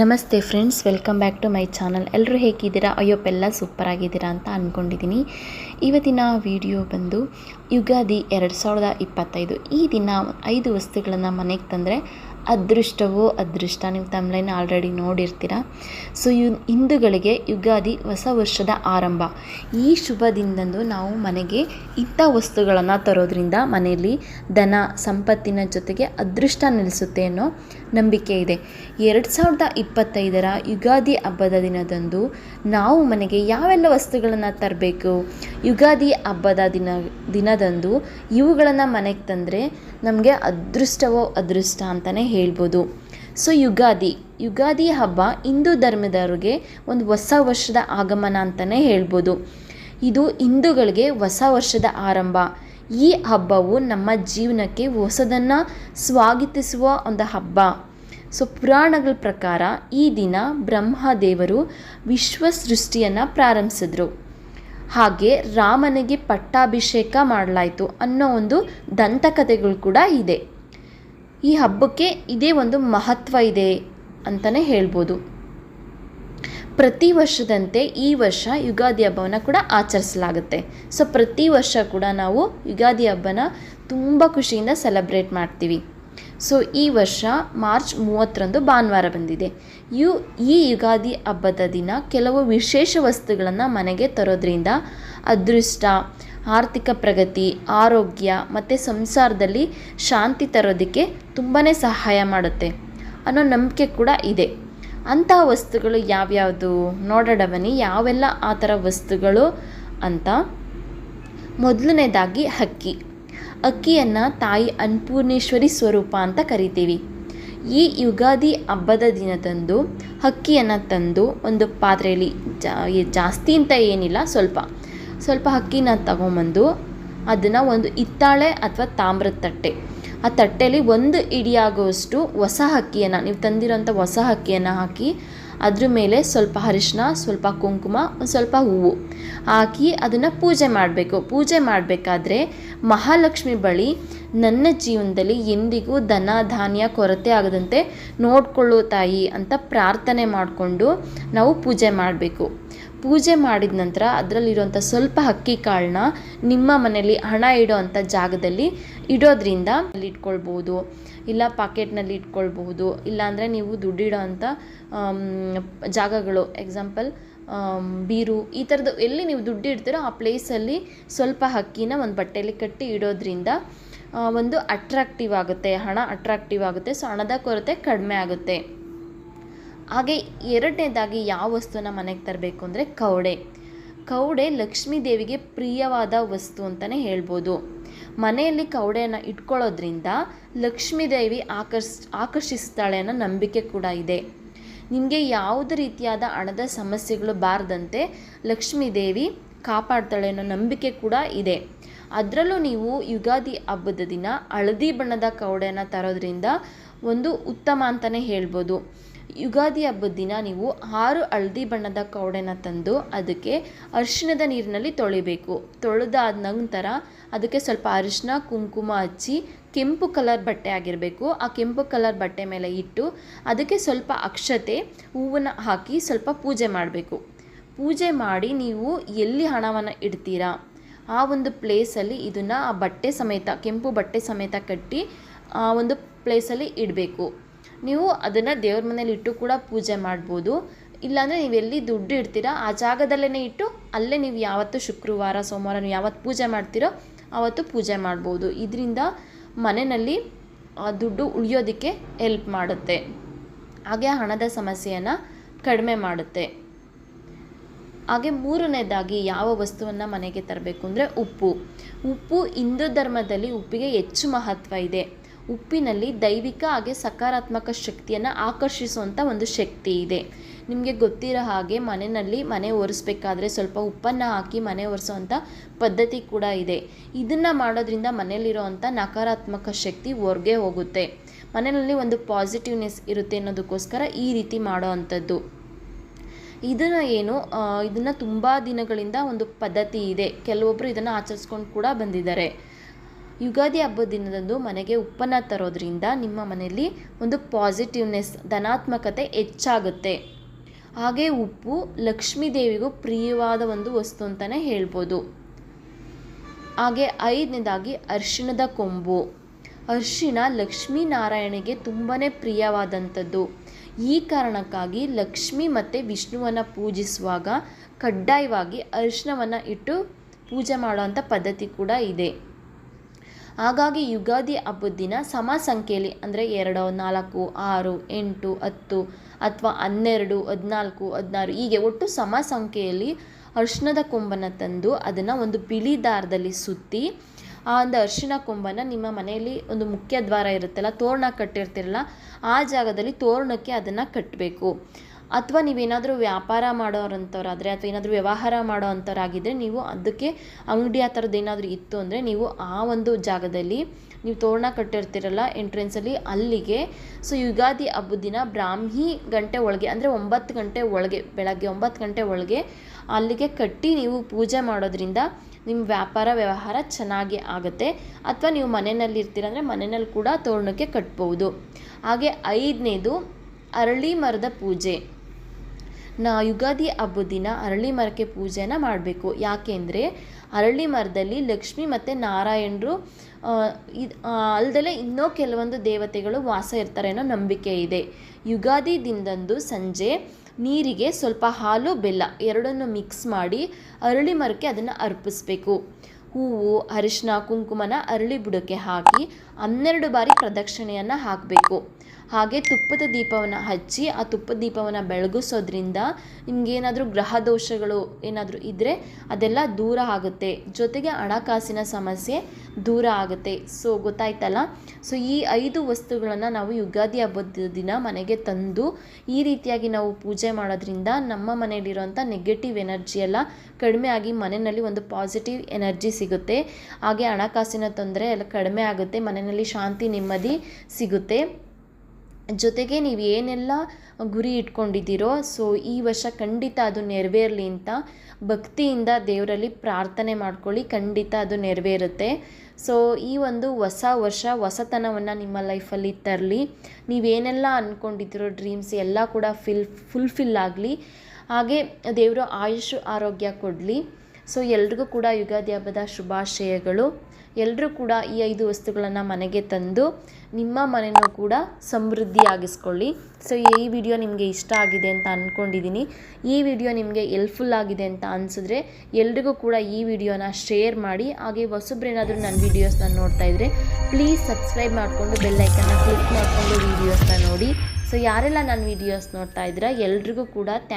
ನಮಸ್ತೆ friends, welcome back to my channel. ಎಲ್ಲರೂ ಹೇಗಿದ್ದೀರಾ? ಅಯ್ಯೋ ಎಲ್ಲ ಸೂಪರ್ ಆಗಿದ್ದೀರಾ ಅಂತ ಅಂದ್ಕೊಂಡಿದ್ದೀನಿ ಇವತ್ತಿನ ವಿಡಿಯೋ ಬಂದು ಯುಗಾದಿ ಎರಡು ಸಾವಿರದ ಇಪ್ಪತ್ತೈದು. ಈ ದಿನ ಐದು ವಸ್ತುಗಳನ್ನು ಮನೆಗೆ ತಂದರೆ ಅದೃಷ್ಟವೋ ಅದೃಷ್ಟ ನೀವು ತಮ್ಲೈನ ಆಲ್ರೆಡಿ ನೋಡಿರ್ತೀರ? ಸೊ ಯು ಹಿಂದೂಗಳಿಗೆ ಯುಗಾದಿ ಹೊಸ ವರ್ಷದ ಆರಂಭ. ಈ ಶುಭ ದಿನದಂದು ನಾವು ಮನೆಗೆ ಇಂಥ ವಸ್ತುಗಳನ್ನು ತರೋದ್ರಿಂದ ಮನೆಯಲ್ಲಿ ಧನ, ಸಂಪತ್ತಿನ ಜೊತೆಗೆ ಅದೃಷ್ಟ ನೆಲೆಸುತ್ತೆ ಅನ್ನೋ ನಂಬಿಕೆ ಇದೆ. ಎರಡು ಸಾವಿರದ ಇಪ್ಪತ್ತೈದರ ಯುಗಾದಿ ಹಬ್ಬದ ದಿನದಂದು ನಾವು ಮನೆಗೆ ಯಾವೆಲ್ಲ ವಸ್ತುಗಳನ್ನು ತರಬೇಕು? ಯುಗಾದಿ ಹಬ್ಬದ ದಿನ, ದಿನದಂದು ಇವುಗಳನ್ನು ಮನೆಗೆ ತಂದರೆ ನಮಗೆ ಅದೃಷ್ಟವೋ ಅದೃಷ್ಟ ಅಂತಲೇ ಹೇಳ್ಬೋದು. ಸೊ ಯುಗಾದಿ ಯುಗಾದಿ ಹಬ್ಬ ಹಿಂದೂ ಧರ್ಮದವ್ರಿಗೆ ಒಂದು ಹೊಸ ವರ್ಷದ ಆಗಮನ ಅಂತಲೇ ಹೇಳ್ಬೋದು. ಇದು ಹಿಂದೂಗಳಿಗೆ ಹೊಸ ವರ್ಷದ ಆರಂಭ. ಈ ಹಬ್ಬವು ನಮ್ಮ ಜೀವನಕ್ಕೆ ಹೊಸದನ್ನು ಸ್ವಾಗತಿಸುವ ಒಂದು ಹಬ್ಬ. ಸೊ ಪುರಾಣಗಳ ಪ್ರಕಾರ ಈ ದಿನ ಬ್ರಹ್ಮದೇವರು ವಿಶ್ವ ಸೃಷ್ಟಿಯನ್ನು ಪ್ರಾರಂಭಿಸಿದ್ರು. ಹಾಗೆ ರಾಮನಿಗೆ ಪಟ್ಟಾಭಿಷೇಕ ಮಾಡಲಾಯಿತು ಅನ್ನೋ ಒಂದು ದಂತಕಥೆಗಳು ಕೂಡ ಇದೆ. ಈ ಹಬ್ಬಕ್ಕೆ ಇದೇ ಒಂದು ಮಹತ್ವ ಇದೆ ಅಂತಲೇ ಹೇಳ್ಬೋದು. ಪ್ರತಿ ವರ್ಷದಂತೆ ಈ ವರ್ಷ ಯುಗಾದಿ ಹಬ್ಬವನ್ನು ಕೂಡ ಆಚರಿಸಲಾಗುತ್ತೆ. ಸೊ ಪ್ರತಿ ವರ್ಷ ಕೂಡ ನಾವು ಯುಗಾದಿ ಹಬ್ಬನ ತುಂಬ ಖುಷಿಯಿಂದ ಸೆಲೆಬ್ರೇಟ್ ಮಾಡ್ತೀವಿ. ಸೊ ಈ ವರ್ಷ ಮಾರ್ಚ್ ಮೂವತ್ತರಂದು ಭಾನುವಾರ ಬಂದಿದೆ. ಯು, ಈ ಯುಗಾದಿ ಹಬ್ಬದ ದಿನ ಕೆಲವು ವಿಶೇಷ ವಸ್ತುಗಳನ್ನು ಮನೆಗೆ ತರೋದ್ರಿಂದ ಅದೃಷ್ಟ, ಆರ್ಥಿಕ ಪ್ರಗತಿ, ಆರೋಗ್ಯ ಮತ್ತು ಸಂಸಾರದಲ್ಲಿ ಶಾಂತಿ ತರೋದಕ್ಕೆ ತುಂಬಾ ಸಹಾಯ ಮಾಡುತ್ತೆ ಅನ್ನೋ ನಂಬಿಕೆ ಕೂಡ ಇದೆ. ಅಂತಹ ವಸ್ತುಗಳು ಯಾವ್ಯಾವುದು? ನೋಡೋಣ ಬನ್ನಿ ಯಾವೆಲ್ಲ ಆ ಥರ ವಸ್ತುಗಳು ಅಂತ. ಮೊದಲನೇದಾಗಿ ಅಕ್ಕಿ. ಅಕ್ಕಿಯನ್ನು ತಾಯಿ ಅನ್ನಪೂರ್ಣೇಶ್ವರಿ ಸ್ವರೂಪ ಅಂತ ಕರಿತೀವಿ. ಈ ಯುಗಾದಿ ಹಬ್ಬದ ದಿನದಂದು ಅಕ್ಕಿಯನ್ನು ತಂದು ಒಂದು ಪಾತ್ರೆಯಲ್ಲಿ ಜಾಸ್ತಿ ಅಂತ ಏನಿಲ್ಲ, ಸ್ವಲ್ಪ. ಸ್ವಲ್ಪ ಅಕ್ಕಿನ ತಗೊಂಬಂದು ಅದನ್ನು ಒಂದು ಹಿತ್ತಾಳೆ ಅಥವಾ ತಾಮ್ರದ ತಟ್ಟೆ. ಆ ತಟ್ಟೆಯಲ್ಲಿ ಒಂದು ಇಡಿಯಾಗುವಷ್ಟು ಹೊಸ ಅಕ್ಕಿಯನ್ನು ನೀವು ತಂದಿರೋಂಥ ಹೊಸ ಅಕ್ಕಿಯನ್ನು ಹಾಕಿ ಅದ್ರ ಮೇಲೆ ಸ್ವಲ್ಪ ಅರಿಶಿನ ಸ್ವಲ್ಪ ಕುಂಕುಮ ಒಂದು ಸ್ವಲ್ಪ ಹೂವು ಹಾಕಿ ಅದನ್ನು ಪೂಜೆ ಮಾಡಬೇಕು. ಪೂಜೆ ಮಾಡಬೇಕಾದ್ರೆ ಮಹಾಲಕ್ಷ್ಮಿ ಬಳಿ ನನ್ನ ಜೀವನದಲ್ಲಿ ಎಂದಿಗೂ ದನ ಧಾನ್ಯ, ಕೊರತೆ ಆಗದಂತೆ ನೋಡಿಕೊಳ್ಳೋ ತಾಯಿ ಅಂತ ಪ್ರಾರ್ಥನೆ ಮಾಡಿಕೊಂಡು ನಾವು ಪೂಜೆ ಮಾಡಬೇಕು. ಪೂಜೆ ಮಾಡಿದ ನಂತರ ಅದರಲ್ಲಿರುವಂಥ ಸ್ವಲ್ಪ ಅಕ್ಕಿ ಕಾಳನ್ನ ನಿಮ್ಮ ಮನೆಯಲ್ಲಿ ಹಣ ಇಡೋ ಅಂಥ ಜಾಗದಲ್ಲಿ ಇಡೋದ್ರಿಂದ ಅಲ್ಲಿ ಇಟ್ಕೊಳ್ಬೋದು. ಇಲ್ಲ ಪಾಕೆಟ್ನಲ್ಲಿ ಇಟ್ಕೊಳ್ಬಹುದು. ಇಲ್ಲಾಂದರೆ ನೀವು ದುಡ್ಡಿಡೋ ಅಂಥ ಜಾಗಗಳು ಎಕ್ಸಾಂಪಲ್ ಬೀರು ಈ ಥರದ್ದು ಎಲ್ಲಿ ನೀವು ದುಡ್ಡು ಇಡ್ತೀರೋ ಆ ಪ್ಲೇಸಲ್ಲಿ ಸ್ವಲ್ಪ ಅಕ್ಕಿನ ಒಂದು ಬಟ್ಟೆಯಲ್ಲಿ ಕಟ್ಟಿ ಇಡೋದ್ರಿಂದ ಒಂದು ಅಟ್ರಾಕ್ಟಿವ್ ಆಗುತ್ತೆ, ಹಣ ಅಟ್ರಾಕ್ಟಿವ್ ಆಗುತ್ತೆ. ಸೊ ಹಣದ ಕೊರತೆ ಕಡಿಮೆ ಆಗುತ್ತೆ. ಹಾಗೆ ಎರಡನೇದಾಗಿ ಯಾವ ವಸ್ತುನ ಮನೆಗೆ ತರಬೇಕು ಅಂದರೆ ಕವಡೆ. ಕವಡೆ ಲಕ್ಷ್ಮೀ ದೇವಿಗೆ ಪ್ರಿಯವಾದ ವಸ್ತು ಅಂತಲೇ ಹೇಳ್ಬೋದು. ಮನೆಯಲ್ಲಿ ಕವಡೆಯನ್ನು ಇಟ್ಕೊಳ್ಳೋದ್ರಿಂದ ಲಕ್ಷ್ಮೀ ದೇವಿ ಆಕರ್ಷ್, ಆಕರ್ಷಿಸ್ತಾಳೆ ಅನ್ನೋ ನಂಬಿಕೆ ಕೂಡ ಇದೆ. ನಿಮಗೆ ಯಾವುದೇ ರೀತಿಯಾದ ಹಣದ ಸಮಸ್ಯೆಗಳು ಬಾರದಂತೆ ಲಕ್ಷ್ಮೀ ದೇವಿ ಕಾಪಾಡ್ತಾಳೆ ಅನ್ನೋ ನಂಬಿಕೆ ಕೂಡ ಇದೆ. ಅದರಲ್ಲೂ ನೀವು ಯುಗಾದಿ ಹಬ್ಬದ ದಿನ ಹಳದಿ ಬಣ್ಣದ ಕವಡೆಯನ್ನು ತರೋದ್ರಿಂದ ಒಂದು ಉತ್ತಮ ಅಂತಲೇ ಹೇಳ್ಬೋದು. ಯುಗಾದಿ ಹಬ್ಬದ ದಿನ ನೀವು ಆರು ಹಳದಿ ಬಣ್ಣದ ಕೌಡೆನ ತಂದು ಅದಕ್ಕೆ ಅರಿಶಿಣದ ನೀರಿನಲ್ಲಿ ತೊಳಿಬೇಕು. ತೊಳೆದಾದ ನಂತರ ಅದಕ್ಕೆ ಸ್ವಲ್ಪ ಅರಿಶಿನ ಕುಂಕುಮ ಹಚ್ಚಿ ಕೆಂಪು ಕಲರ್ ಬಟ್ಟೆ ಆಗಿರಬೇಕು. ಆ ಕೆಂಪು ಕಲರ್ ಬಟ್ಟೆ ಮೇಲೆ ಇಟ್ಟು ಅದಕ್ಕೆ ಸ್ವಲ್ಪ ಅಕ್ಷತೆ, ಹೂವನ್ನು ಹಾಕಿ ಸ್ವಲ್ಪ ಪೂಜೆ ಮಾಡಬೇಕು. ಪೂಜೆ ಮಾಡಿ ನೀವು ಎಲ್ಲಿ ಹಣವನ್ನು ಇಡ್ತೀರಾ? ಆ ಒಂದು ಪ್ಲೇಸಲ್ಲಿ ಇದನ್ನು ಆ ಬಟ್ಟೆ ಸಮೇತ, ಕೆಂಪು ಬಟ್ಟೆ ಸಮೇತ ಕಟ್ಟಿ ಆ ಒಂದು ಪ್ಲೇಸಲ್ಲಿ ಇಡಬೇಕು. ನೀವು ಅದನ್ನು ದೇವ್ರ ಮನೇಲಿ ಇಟ್ಟು ಕೂಡ ಪೂಜೆ ಮಾಡ್ಬೋದು. ಇಲ್ಲಾಂದರೆ ನೀವು ಎಲ್ಲಿ ದುಡ್ಡು ಇಡ್ತೀರಾ, ಆ ಜಾಗದಲ್ಲೇ ಇಟ್ಟು ಅಲ್ಲೇ ನೀವು ಯಾವತ್ತು ಶುಕ್ರವಾರ, ಸೋಮವಾರ ನೀವು ಯಾವತ್ತು ಪೂಜೆ ಮಾಡ್ತೀರೋ ಆವತ್ತು ಪೂಜೆ ಮಾಡ್ಬೋದು. ಇದರಿಂದ ಮನೆಯಲ್ಲಿ ದುಡ್ಡು ಉಳಿಯೋದಕ್ಕೆ ಹೆಲ್ಪ್ ಮಾಡುತ್ತೆ. ಹಾಗೆ ಹಣದ ಸಮಸ್ಯೆಯನ್ನು ಕಡಿಮೆ ಮಾಡುತ್ತೆ. ಹಾಗೆ ಮೂರನೇದಾಗಿ ಯಾವ ವಸ್ತುವನ್ನು ಮನೆಗೆ ತರಬೇಕು ಅಂದರೆ ಉಪ್ಪು. ಉಪ್ಪು ಹಿಂದೂ ಧರ್ಮದಲ್ಲಿ ಉಪ್ಪಿಗೆ ಹೆಚ್ಚು ಮಹತ್ವ ಇದೆ. ಉಪ್ಪಿನಲ್ಲಿ ದೈವಿಕ ಹಾಗೆ ಸಕಾರಾತ್ಮಕ ಶಕ್ತಿಯನ್ನು ಆಕರ್ಷಿಸುವಂಥ ಒಂದು ಶಕ್ತಿ ಇದೆ. ನಿಮಗೆ ಗೊತ್ತಿರೋ ಹಾಗೆ ಮನೆಯಲ್ಲಿ ಮನೆ ಒರೆಸ್ಬೇಕಾದ್ರೆ ಸ್ವಲ್ಪ ಉಪ್ಪನ್ನು ಹಾಕಿ ಮನೆ ಒರೆಸೋವಂಥ ಪದ್ಧತಿ ಕೂಡ ಇದೆ. ಇದನ್ನು ಮಾಡೋದ್ರಿಂದ ಮನೆಯಲ್ಲಿರೋವಂಥ ನಕಾರಾತ್ಮಕ ಶಕ್ತಿ ಹೊರಗೆ ಹೋಗುತ್ತೆ. ಮನೆಯಲ್ಲಿ ಒಂದು ಪಾಸಿಟಿವ್ನೆಸ್ ಇರುತ್ತೆ ಅನ್ನೋದಕ್ಕೋಸ್ಕರ ಈ ರೀತಿ ಮಾಡೋ ಅಂಥದ್ದು. ಇದನ್ನು ಏನು ಇದನ್ನು ತುಂಬ ದಿನಗಳಿಂದ ಒಂದು ಪದ್ಧತಿ ಇದೆ. ಕೆಲವೊಬ್ಬರು ಇದನ್ನು ಆಚರಿಸ್ಕೊಂಡು ಕೂಡ ಬಂದಿದ್ದಾರೆ. ಯುಗಾದಿ ಹಬ್ಬದ ದಿನದಂದು ಮನೆಗೆ ಉಪ್ಪನ್ನು ತರೋದ್ರಿಂದ ನಿಮ್ಮ ಮನೆಯಲ್ಲಿ ಒಂದು ಪಾಸಿಟಿವ್ನೆಸ್, ಧನಾತ್ಮಕತೆ ಹೆಚ್ಚಾಗುತ್ತೆ. ಹಾಗೆ ಉಪ್ಪು ಲಕ್ಷ್ಮೀ ದೇವಿಗೂ ಪ್ರಿಯವಾದ ಒಂದು ವಸ್ತು ಅಂತಲೇ ಹೇಳ್ಬೋದು. ಹಾಗೆ ಐದನೇದಾಗಿ ಅರ್ಶಿಣದ ಕೊಂಬು. ಅರಿಶಿಣ ಲಕ್ಷ್ಮೀನಾರಾಯಣಿಗೆ ತುಂಬಾ ಪ್ರಿಯವಾದಂಥದ್ದು. ಈ ಕಾರಣಕ್ಕಾಗಿ ಲಕ್ಷ್ಮಿ ಮತ್ತು ವಿಷ್ಣುವನ್ನು ಪೂಜಿಸುವಾಗ ಕಡ್ಡಾಯವಾಗಿ ಅರಿಶಿಣವನ್ನು ಇಟ್ಟು ಪೂಜೆ ಮಾಡುವಂಥ ಪದ್ಧತಿ ಕೂಡ ಇದೆ. ಹಾಗಾಗಿ ಯುಗಾದಿ ಹಬ್ಬದ ದಿನ ಸಮ ಸಂಖ್ಯೆಯಲ್ಲಿ ಅಂದರೆ ಎರಡು, ನಾಲ್ಕು, ಆರು, ಎಂಟು, ಹತ್ತು ಅಥವಾ ಹನ್ನೆರಡು, ಹದಿನಾಲ್ಕು, ಹದಿನಾರು ಹೀಗೆ ಒಟ್ಟು ಸಮ ಸಂಖ್ಯೆಯಲ್ಲಿ ಅರಿಶಿಣದ ಕೊಂಬನ್ನು ತಂದು ಅದನ್ನು ಒಂದು ಬಿಳಿ ದಾರದಲ್ಲಿ ಸುತ್ತಿ, ಆ ಒಂದು ಅರಿಶಿಣ ಕೊಂಬನ್ನು ನಿಮ್ಮ ಮನೆಯಲ್ಲಿ ಒಂದು ಮುಖ್ಯ ದ್ವಾರ ಇರುತ್ತಲ್ಲ, ತೋರಣ ಕಟ್ಟಿರ್ತಿರಲ್ಲ, ಆ ಜಾಗದಲ್ಲಿ ತೋರಣಕ್ಕೆ ಅದನ್ನು ಕಟ್ಟಬೇಕು. ಅಥವಾ ನೀವೇನಾದರೂ ವ್ಯಾಪಾರ ಮಾಡೋರಂಥವ್ರಾದರೆ ಅಥವಾ ಏನಾದರೂ ವ್ಯವಹಾರ ಮಾಡೋ ಅಂಥವ್ರಾಗಿದ್ದರೆ ನೀವು ಅದಕ್ಕೆ ಅಂಗಡಿ ಆ ಥರದ್ದು ಏನಾದರೂ ಇತ್ತು ಅಂದರೆ ನೀವು ಆ ಒಂದು ಜಾಗದಲ್ಲಿ ನೀವು ತೋರಣ ಕಟ್ಟಿರ್ತೀರಲ್ಲ ಎಂಟ್ರೆನ್ಸಲ್ಲಿ ಅಲ್ಲಿಗೆ. ಸೊ ಯುಗಾದಿ ಹಬ್ಬದ ದಿನ ಬ್ರಾಹ್ಮಿ ಗಂಟೆ ಒಳಗೆ ಅಂದರೆ ಒಂಬತ್ತು ಗಂಟೆ ಒಳಗೆ, ಬೆಳಗ್ಗೆ ಒಂಬತ್ತು ಗಂಟೆ ಒಳಗೆ ಅಲ್ಲಿಗೆ ಕಟ್ಟಿ ನೀವು ಪೂಜೆ ಮಾಡೋದ್ರಿಂದ ನಿಮ್ಮ ವ್ಯಾಪಾರ ವ್ಯವಹಾರ ಚೆನ್ನಾಗಿ ಆಗುತ್ತೆ. ಅಥವಾ ನೀವು ಮನೆಯಲ್ಲಿ ಇರ್ತೀರ ಅಂದರೆ ಮನೆಯಲ್ಲಿ ಕೂಡ ತೋರಣಕ್ಕೆ ಕಟ್ಬೋದು. ಹಾಗೆ ಐದನೇದು ಅರಳಿ ಮರದ ಪೂಜೆ. ನಾ ಯುಗಾದಿ ಹಬ್ಬದ ದಿನ ಅರಳಿ ಮರಕ್ಕೆ ಪೂಜೆನ ಮಾಡಬೇಕು. ಯಾಕೆಂದರೆ ಅರಳಿ ಮರದಲ್ಲಿ ಲಕ್ಷ್ಮಿ ಮತ್ತು ನಾರಾಯಣರು ಇದು ಇನ್ನೂ ಕೆಲವೊಂದು ದೇವತೆಗಳು ವಾಸ ಇರ್ತಾರೆ ಅನ್ನೋ ನಂಬಿಕೆ ಇದೆ. ಯುಗಾದಿ ದಿನದಂದು ಸಂಜೆ ನೀರಿಗೆ ಸ್ವಲ್ಪ ಹಾಲು, ಬೆಲ್ಲ ಎರಡನ್ನು ಮಿಕ್ಸ್ ಮಾಡಿ ಅರಳಿ ಮರಕ್ಕೆ ಅದನ್ನು ಅರ್ಪಿಸ್ಬೇಕು. ಹೂವು ಅರಿಶಿನ ಕುಂಕುಮನ ಅರಳಿ ಬುಡಕ್ಕೆ ಹಾಕಿ ಹನ್ನೆರಡು ಬಾರಿ ಪ್ರದಕ್ಷಿಣೆಯನ್ನು ಹಾಕಬೇಕು. ಹಾಗೆ ತುಪ್ಪದ ದೀಪವನ್ನು ಹಚ್ಚಿ, ಆ ತುಪ್ಪದ ದೀಪವನ್ನು ಬೆಳಗಿಸೋದ್ರಿಂದ ನಿಮಗೇನಾದರೂ ಗ್ರಹ ದೋಷಗಳು ಏನಾದರೂ ಇದ್ದರೆ ಅದೆಲ್ಲ ದೂರ ಆಗುತ್ತೆ. ಜೊತೆಗೆ ಹಣಕಾಸಿನ ಸಮಸ್ಯೆ ದೂರ ಆಗುತ್ತೆ. ಸೊ ಗೊತ್ತಾಯ್ತಲ್ಲ? ಸೊ ಈ ಐದು ವಸ್ತುಗಳನ್ನು ನಾವು ಯುಗಾದಿ ಹಬ್ಬದ ದಿನ ಮನೆಗೆ ತಂದು ಈ ರೀತಿಯಾಗಿ ನಾವು ಪೂಜೆ ಮಾಡೋದ್ರಿಂದ ನಮ್ಮ ಮನೆಯಲ್ಲಿರುವಂಥ ನೆಗೆಟಿವ್ ಎನರ್ಜಿ ಎಲ್ಲ ಕಡಿಮೆ ಆಗಿ ಮನೆಯಲ್ಲಿ ಒಂದು ಪಾಸಿಟಿವ್ ಎನರ್ಜಿ ಸಿಗುತ್ತೆ. ಹಾಗೆ ಹಣಕಾಸಿನ ತೊಂದರೆ ಎಲ್ಲ ಕಡಿಮೆ ಆಗುತ್ತೆ ಮನೆಯಲ್ಲಿ ಶಾಂತಿ, ನೆಮ್ಮದಿ ಸಿಗುತ್ತೆ. ಜೊತೆಗೆ ನೀವು ಏನೆಲ್ಲ ಗುರಿ ಇಟ್ಕೊಂಡಿದ್ದೀರೋ, ಸೊ ಈ ವರ್ಷ ಖಂಡಿತ ಅದು ನೆರವೇರಲಿ ಅಂತ ಭಕ್ತಿಯಿಂದ ದೇವರಲ್ಲಿ ಪ್ರಾರ್ಥನೆ ಮಾಡ್ಕೊಳ್ಳಿ. ಖಂಡಿತ ಅದು ನೆರವೇರುತ್ತೆ. ಸೊ ಈ ಒಂದು ಹೊಸ ವರ್ಷ ಹೊಸತನವನ್ನು ನಿಮ್ಮ ಲೈಫಲ್ಲಿ ತರಲಿ. ನೀವೇನೆಲ್ಲ ಅಂದ್ಕೊಂಡಿದ್ದೀರೋ ಡ್ರೀಮ್ಸ್ ಎಲ್ಲ ಕೂಡ ಫಿಲ್, ಫುಲ್ಫಿಲ್ ಆಗಲಿ. ಹಾಗೆ ದೇವರು ಆಯುಷ್, ಆರೋಗ್ಯ ಕೊಡಲಿ. ಸೊ ಎಲ್ರಿಗೂ ಕೂಡ ಯುಗಾದಿ ಹಬ್ಬದ ಶುಭಾಶಯಗಳು. ಎಲ್ಲರೂ ಕೂಡ ಈ ಐದು ವಸ್ತುಗಳನ್ನು ಮನೆಗೆ ತಂದು ನಿಮ್ಮ ಮನೆಯೂ ಕೂಡ ಸಮೃದ್ಧಿಯಾಗಿಸ್ಕೊಳ್ಳಿ. ಸೊ ಈ ವಿಡಿಯೋ ನಿಮಗೆ ಇಷ್ಟ ಆಗಿದೆ ಅಂತ ಅಂದ್ಕೊಂಡಿದ್ದೀನಿ ಈ ವಿಡಿಯೋ ನಿಮಗೆ ಎಲ್ಫುಲ್ ಆಗಿದೆ ಅಂತ ಅನಿಸಿದ್ರೆ ಎಲ್ರಿಗೂ ಕೂಡ ಈ ವಿಡಿಯೋನ ಶೇರ್ ಮಾಡಿ. ಹಾಗೆ ಹೊಸಬ್ರೇನಾದರೂ ನನ್ನ ವೀಡಿಯೋಸ್ನ ನೋಡ್ತಾ ಇದ್ದರೆ ಪ್ಲೀಸ್ ಸಬ್ಸ್ಕ್ರೈಬ್ ಮಾಡಿಕೊಂಡು ಬೆಲ್ಲೈಕನ್ನ ಕ್ಲಿಕ್ ಮಾಡಿಕೊಂಡು ವೀಡಿಯೋಸ್ನ ನೋಡಿ. ಸೊ ಯಾರೆಲ್ಲ ನನ್ನ ವಿಡಿಯೋಸ್ ನೋಡ್ತಾ ಇದ್ದೀರಾ ಎಲ್ರಿಗೂ ಕೂಡ ಥ್ಯಾಂಕ್